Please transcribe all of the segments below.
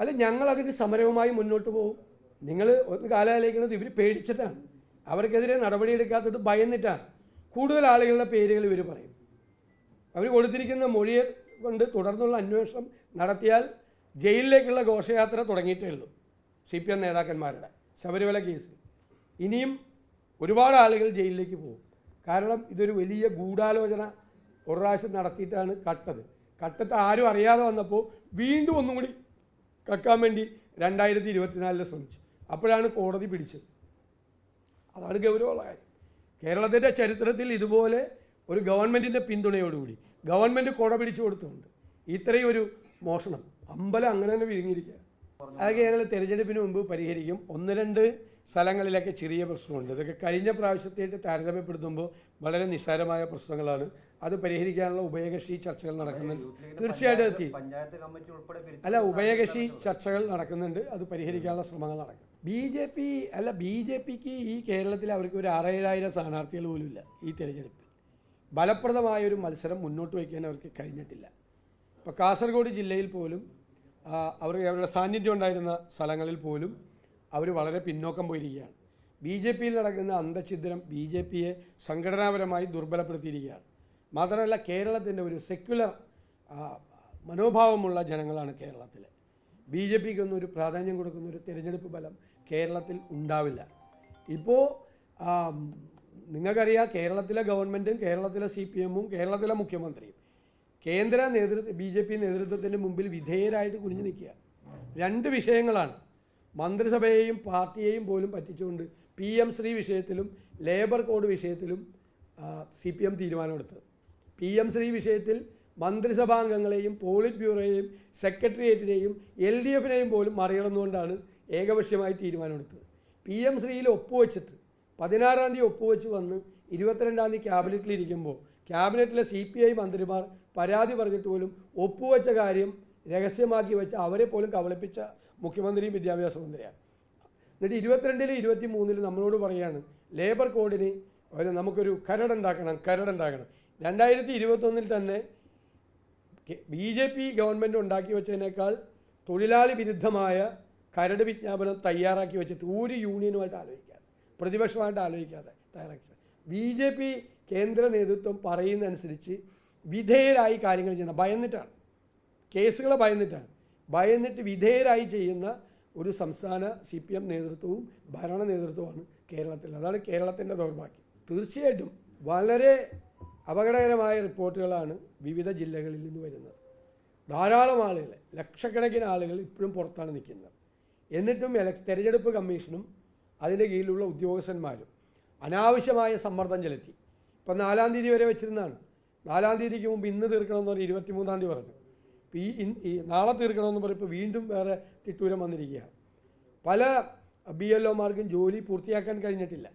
അല്ല ഞങ്ങൾ അതിന് സമരവുമായി മുന്നോട്ട് പോകും നിങ്ങൾ ഒന്ന് കാലാലേക്കുന്നത് ഇവർ പേടിച്ചിട്ടാണ്. അവർക്കെതിരെ നടപടിയെടുക്കാത്തത് ഭയന്നിട്ടാണ്. കൂടുതൽ ആളുകളുടെ പേരുകൾ ഇവർ പറയും. അവർ കൊടുത്തിരിക്കുന്ന മൊഴിയെ കൊണ്ട് തുടർന്നുള്ള അന്വേഷണം നടത്തിയാൽ ജയിലിലേക്കുള്ള ഘോഷയാത്ര തുടങ്ങിയിട്ടേ ഉള്ളൂ. സി പി എം നേതാക്കന്മാരുടെ ശബരിമല കേസ് ഇനിയും ഒരുപാട് ആളുകൾ ജയിലിലേക്ക് പോകും. കാരണം ഇതൊരു വലിയ ഗൂഢാലോചന ഒരു പ്രാവശ്യം നടത്തിയിട്ടാണ് കട്ടത്. കട്ടത്ത് ആരും അറിയാതെ വന്നപ്പോൾ വീണ്ടും ഒന്നും കൂടി കക്കാൻ വേണ്ടി രണ്ടായിരത്തി ഇരുപത്തിനാലിൽ ശ്രമിച്ചു. അപ്പോഴാണ് കോടതി പിടിച്ചത്. അതാണ് ഗൗരവമുള്ള കാര്യം. കേരളത്തിന്റെ ചരിത്രത്തിൽ ഇതുപോലെ ഒരു ഗവൺമെന്റിന്റെ പിന്തുണയോടുകൂടി ഗവൺമെന്റ് കുട പിടിച്ചു കൊടുത്തുകൊണ്ട് ഇത്രയും ഒരു മോഷണം അമ്പലം അങ്ങനെ തന്നെ വിഴുങ്ങിയിരിക്കുക അതൊക്കെ ഞങ്ങൾ തെരഞ്ഞെടുപ്പിന് മുമ്പ് പരിഹരിക്കും. ഒന്ന് രണ്ട് സ്ഥലങ്ങളിലൊക്കെ ചെറിയ പ്രശ്നമുണ്ട്. ഇതൊക്കെ കഴിഞ്ഞ പ്രാവശ്യത്തേക്ക് താരതമ്യപ്പെടുത്തുമ്പോൾ വളരെ നിസ്സാരമായ പ്രശ്നങ്ങളാണ്. അത് പരിഹരിക്കാനുള്ള ഉഭയകക്ഷി ചർച്ചകൾ നടക്കുന്നുണ്ട്. തീർച്ചയായിട്ടും എത്തി അല്ല ഉഭയകക്ഷി ചർച്ചകൾ നടക്കുന്നുണ്ട്. അത് പരിഹരിക്കാനുള്ള ശ്രമങ്ങൾ നടക്കും. ബി ജെ പി അല്ല ബി ജെ പിക്ക് ഈ കേരളത്തിൽ അവർക്ക് ഒരു ആറേഴായിരം സ്ഥാനാർത്ഥികൾ പോലും ഇല്ല ഈ തെരഞ്ഞെടുപ്പിൽ. ഫലപ്രദമായ ഒരു മത്സരം മുന്നോട്ട് വയ്ക്കാൻ അവർക്ക് കഴിഞ്ഞിട്ടില്ല. ഇപ്പോൾ കാസർഗോഡ് ജില്ലയിൽ പോലും അവർ അവരുടെ സാന്നിധ്യം ഉണ്ടായിരുന്ന സ്ഥലങ്ങളിൽ പോലും അവർ വളരെ പിന്നോക്കം പോയിരിക്കുകയാണ്. ബി ജെ പിയിൽ നടക്കുന്ന അന്തഛിദ്രം ബി ജെ പിയെ സംഘടനാപരമായി ദുർബലപ്പെടുത്തിയിരിക്കുകയാണ്. മാത്രമല്ല കേരളത്തിന്റെ ഒരു സെക്യുലർ മനോഭാവമുള്ള ജനങ്ങളാണ് കേരളത്തിൽ. ബി ജെ പിക്കൊന്നും ഒരു പ്രാധാന്യം കൊടുക്കുന്ന ഒരു തിരഞ്ഞെടുപ്പ് ഫലം കേരളത്തിൽ ഉണ്ടാവില്ല. ഇപ്പോൾ നിങ്ങൾക്കറിയാം കേരളത്തിലെ ഗവൺമെന്റും കേരളത്തിലെ സി പി എമ്മും കേരളത്തിലെ മുഖ്യമന്ത്രിയും കേന്ദ്ര നേതൃത്വ ബി ജെ പി നേതൃത്വത്തിന്റെ മുമ്പിൽ വിധേയരായിട്ട് കുനിഞ്ഞു നിൽക്കുക. രണ്ട് വിഷയങ്ങളാണ് മന്ത്രിസഭയെയും പാർട്ടിയെയും പോലും പറ്റിച്ചുകൊണ്ട് പി എം ശ്രീ വിഷയത്തിലും ലേബർ കോഡ് വിഷയത്തിലും സി പി എം തീരുമാനമെടുത്തത്. പി എം ശ്രീ വിഷയത്തിൽ മന്ത്രിസഭാംഗങ്ങളെയും പോളിറ്റ് ബ്യൂറോയെയും സെക്രട്ടേറിയറ്റിനെയും എൽ ഡി എഫിനെയും പോലും മറികടന്നുകൊണ്ടാണ് ഏകപക്ഷീയമായി തീരുമാനമെടുത്തത്. പി എം ശ്രീയിൽ ഒപ്പുവെച്ചിട്ട് പതിനാറാം തീയതി ഒപ്പുവെച്ച് വന്ന് ഇരുപത്തിരണ്ടാം തീയതി ക്യാബിനറ്റിലിരിക്കുമ്പോൾ ക്യാബിനറ്റിലെ സി പി ഐ മന്ത്രിമാർ പരാതി പറഞ്ഞിട്ട് പോലും ഒപ്പുവെച്ച കാര്യം രഹസ്യമാക്കി വെച്ച അവരെ പോലും കബളിപ്പിച്ച മുഖ്യമന്ത്രിയും വിദ്യാഭ്യാസ മന്ത്രിയാണ്. എന്നിട്ട് ഇരുപത്തിരണ്ടിലും ഇരുപത്തി മൂന്നിലും നമ്മളോട് പറയുകയാണ് ലേബർ കോഡിന് അവരെ നമുക്കൊരു കരടുണ്ടാക്കണം കരടുണ്ടാക്കണം രണ്ടായിരത്തി ഇരുപത്തൊന്നിൽ തന്നെ ബി ജെ പി ഗവൺമെന്റ് ഉണ്ടാക്കി വെച്ചതിനേക്കാൾ തൊഴിലാളി വിരുദ്ധമായ കരട് വിജ്ഞാപനം തയ്യാറാക്കി വെച്ചിട്ട് ഒരു യൂണിയനുമായിട്ട് ആലോചിക്കാതെ പ്രതിപക്ഷമായിട്ട് ആലോചിക്കാതെ തയ്യാറാക്കി ബി ജെ പി കേന്ദ്ര നേതൃത്വം പറയുന്നതനുസരിച്ച് വിധേയരായി കാര്യങ്ങൾ ചെയ്യുന്ന ഭയന്നിട്ടാണ്. കേസുകളെ ഭയന്നിട്ടാണ്. ഭയന്നിട്ട് വിധേയരായി ചെയ്യുന്ന ഒരു സംസ്ഥാന സി പി എം നേതൃത്വവും ഭരണ നേതൃത്വമാണ് കേരളത്തിൽ. അതാണ് കേരളത്തിന്റെ ദൗർഭാഗ്യം. തീർച്ചയായിട്ടും വളരെ അപകടകരമായ റിപ്പോർട്ടുകളാണ് വിവിധ ജില്ലകളിൽ നിന്ന് വരുന്നത്. ധാരാളം ആളുകൾ ലക്ഷക്കണക്കിന് ആളുകൾ ഇപ്പോഴും പുറത്താണ് നിൽക്കുന്നത്. എന്നിട്ടും എല തെരഞ്ഞെടുപ്പ് കമ്മീഷനും അതിന്റെ കീഴിലുള്ള ഉദ്യോഗസ്ഥന്മാരും അനാവശ്യമായ സമ്മർദ്ദം ചെലുത്തി. ഇപ്പം നാലാം തീയതി വരെ വെച്ചിരുന്നതാണ്. നാലാം തീയതിക്ക് മുമ്പ് ഇന്ന് തീർക്കണമെന്ന് പറഞ്ഞ് ഇരുപത്തിമൂന്നാം തീയതി പറഞ്ഞു. ഇപ്പോൾ ഈ ഈ നാളെ തീർക്കണമെന്ന് പറയുമ്പോൾ വീണ്ടും വേറെ തിട്ടൂരം വന്നിരിക്കുകയാണ്. പല ബി എൽ ഒമാർക്കും ജോലി പൂർത്തിയാക്കാൻ കഴിഞ്ഞിട്ടില്ല.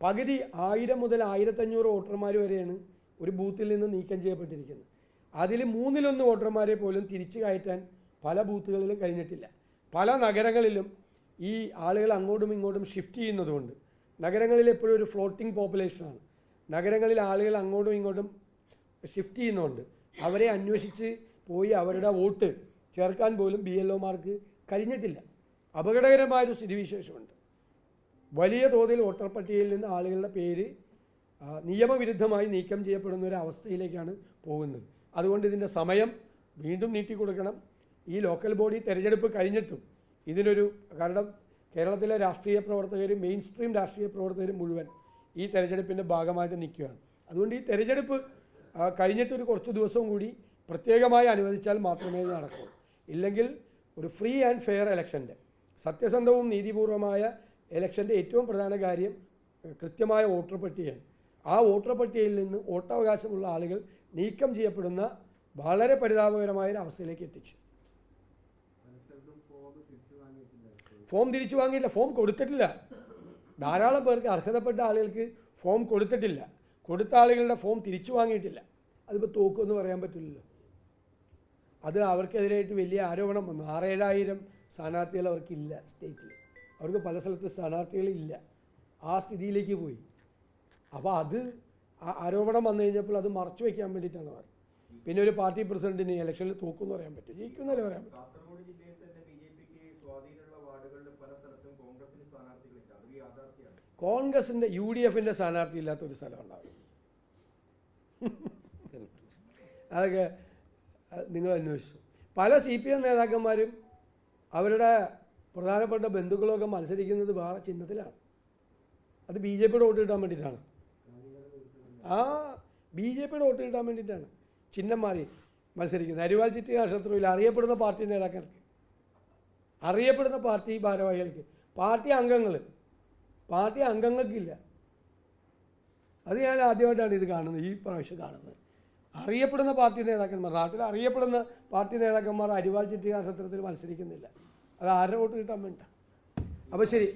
പകുതി ആയിരം മുതൽ ആയിരത്തഞ്ഞൂറ് വോട്ടർമാർ വരെയാണ് ഒരു ബൂത്തിൽ നിന്ന് നീക്കം ചെയ്യപ്പെട്ടിരിക്കുന്നത്. അതിൽ മൂന്നിലൊന്ന് വോട്ടർമാരെ പോലും തിരിച്ചു കയറ്റാൻ പല ബൂത്തുകളിലും കഴിഞ്ഞിട്ടില്ല. പല നഗരങ്ങളിലും ഈ ആളുകൾ അങ്ങോട്ടും ഇങ്ങോട്ടും ഷിഫ്റ്റ് ചെയ്യുന്നതുകൊണ്ട്. നഗരങ്ങളിൽ എപ്പോഴും ഒരു ഫ്ലോട്ടിംഗ് പോപ്പുലേഷനാണ് നഗരങ്ങളിൽ ആളുകൾ അങ്ങോട്ടും ഇങ്ങോട്ടും ഷിഫ്റ്റ് ചെയ്യുന്നുണ്ട്. അവരെ അന്വേഷിച്ച് പോയി അവരുടെ വോട്ട് ചേർക്കാൻ പോലും ബി എൽ ഒമാർക്ക് കഴിഞ്ഞിട്ടില്ല. അപകടകരമായൊരു സ്ഥിതിവിശേഷമുണ്ട്. വലിയ തോതിൽ വോട്ടർ പട്ടികയിൽ നിന്ന് ആളുകളുടെ പേര് നിയമവിരുദ്ധമായി നീക്കം ചെയ്യപ്പെടുന്ന ഒരു അവസ്ഥയിലേക്കാണ് പോകുന്നത്. അതുകൊണ്ട് ഇതിന്റെ സമയം വീണ്ടും നീട്ടിക്കൊടുക്കണം ഈ ലോക്കൽ ബോഡി തെരഞ്ഞെടുപ്പ് കഴിഞ്ഞിട്ടും ഇതിനൊരു കാരണം കേരളത്തിലെ രാഷ്ട്രീയ പ്രവർത്തകരും മെയിൻ സ്ട്രീം രാഷ്ട്രീയ പ്രവർത്തകരും മുഴുവൻ ഈ തെരഞ്ഞെടുപ്പിന്റെ ഭാഗമായിട്ട് നിൽക്കുകയാണ്. അതുകൊണ്ട് ഈ തെരഞ്ഞെടുപ്പ് കഴിഞ്ഞിട്ട് ഒരു കുറച്ച് ദിവസവും കൂടി പ്രത്യേകമായി അനുവദിച്ചാൽ മാത്രമേ ഇത് നടക്കൂ. ഇല്ലെങ്കിൽ ഒരു ഫ്രീ ആൻഡ് ഫെയർ ഇലക്ഷന്റെ സത്യസന്ധവും നീതിപൂർവമായ ഇലക്ഷന്റെ ഏറ്റവും പ്രധാന കാര്യം കൃത്യമായ വോട്ടർ പട്ടികയാണ്. ആ വോട്ടർ പട്ടികയിൽ നിന്ന് വോട്ടവകാശമുള്ള ആളുകൾ നീക്കം ചെയ്യപ്പെടുന്ന വളരെ പരിതാപകരമായ ഒരു അവസ്ഥയിലേക്ക് എത്തിച്ചു. ഫോം തിരിച്ചു വാങ്ങിയില്ല. ഫോം കൊടുത്തിട്ടില്ല. ധാരാളം പേർക്ക് അർഹതപ്പെട്ട ആളുകൾക്ക് ഫോം കൊടുത്തിട്ടില്ല. കൊടുത്ത ആളുകളുടെ ഫോം തിരിച്ചു വാങ്ങിയിട്ടില്ല. അതിപ്പോൾ തോക്കുമെന്ന് പറയാൻ പറ്റില്ലല്ലോ. അത് അവർക്കെതിരായിട്ട് വലിയ ആരോപണം വന്നു. ആറേഴായിരം സ്ഥാനാർത്ഥികൾ അവർക്കില്ല സ്റ്റേറ്റിൽ അവർക്ക് പല സ്ഥലത്ത് സ്ഥാനാർത്ഥികളില്ല ആ സ്ഥിതിയിലേക്ക് പോയി. അപ്പോൾ അത് ആരോപണം വന്നു കഴിഞ്ഞപ്പോൾ അത് മറച്ചു വയ്ക്കാൻ വേണ്ടിയിട്ടാണ് പറഞ്ഞത് പിന്നെ ഒരു പാർട്ടി പ്രസിഡന്റിന് ഇലക്ഷനിൽ തോക്കുമെന്ന് പറയാൻ പറ്റും. ജയിക്കുമെന്നല്ലേ പറയാൻ പറ്റും. കാസർഗോഡ് ജില്ലയിൽ തന്നെ ബി ജെ പി സ്വാധീനമുള്ള വാർഡുകളിൽ പല സ്ഥലത്തും കോൺഗ്രസിന് സ്ഥാനാർത്ഥികളില്ല. അതൊരു യാഥാർത്ഥ്യമാണ്. കോൺഗ്രസിന്റെ യു ഡി എഫിന്റെ സ്ഥാനാർത്ഥി ഇല്ലാത്ത ഒരു സ്ഥലം ഉണ്ടാവും അതൊക്കെ നിങ്ങൾ അന്വേഷിച്ചു. പല സി പി എം നേതാക്കന്മാരും അവരുടെ പ്രധാനപ്പെട്ട ബന്ധുക്കളൊക്കെ മത്സരിക്കുന്നത് വേറെ ചിഹ്നത്തിലാണ്. അത് ബി ജെ പിയുടെ വോട്ട് കിട്ടാൻ വേണ്ടിയിട്ടാണ്. ആ ബി ജെ പിയുടെ വോട്ട് കിട്ടാൻ വേണ്ടിയിട്ടാണ് ചിഹ്നം മാറി മത്സരിക്കുന്നത്. അരിവാൾ ചിറ്റി നക്ഷത്രത്തിൽ അറിയപ്പെടുന്ന പാർട്ടി നേതാക്കൾക്ക് അറിയപ്പെടുന്ന പാർട്ടി ഭാരവാഹികൾക്ക് പാർട്ടി അംഗങ്ങൾ പാർട്ടി അംഗങ്ങൾക്കില്ല. അത് ഞാൻ ആദ്യമായിട്ടാണ് ഇത് കാണുന്നത് ഈ പ്രാവശ്യം കാണുന്നത്. അറിയപ്പെടുന്ന പാർട്ടി നേതാക്കന്മാർ നാട്ടിൽ അറിയപ്പെടുന്ന പാർട്ടി നേതാക്കന്മാർ അരിവാൾ നക്ഷത്രത്തിൽ മത്സരിക്കുന്നില്ല. അത് ആരുടെ വോട്ട് കിട്ടാൻ വേണ്ട അപ്പോൾ ശരി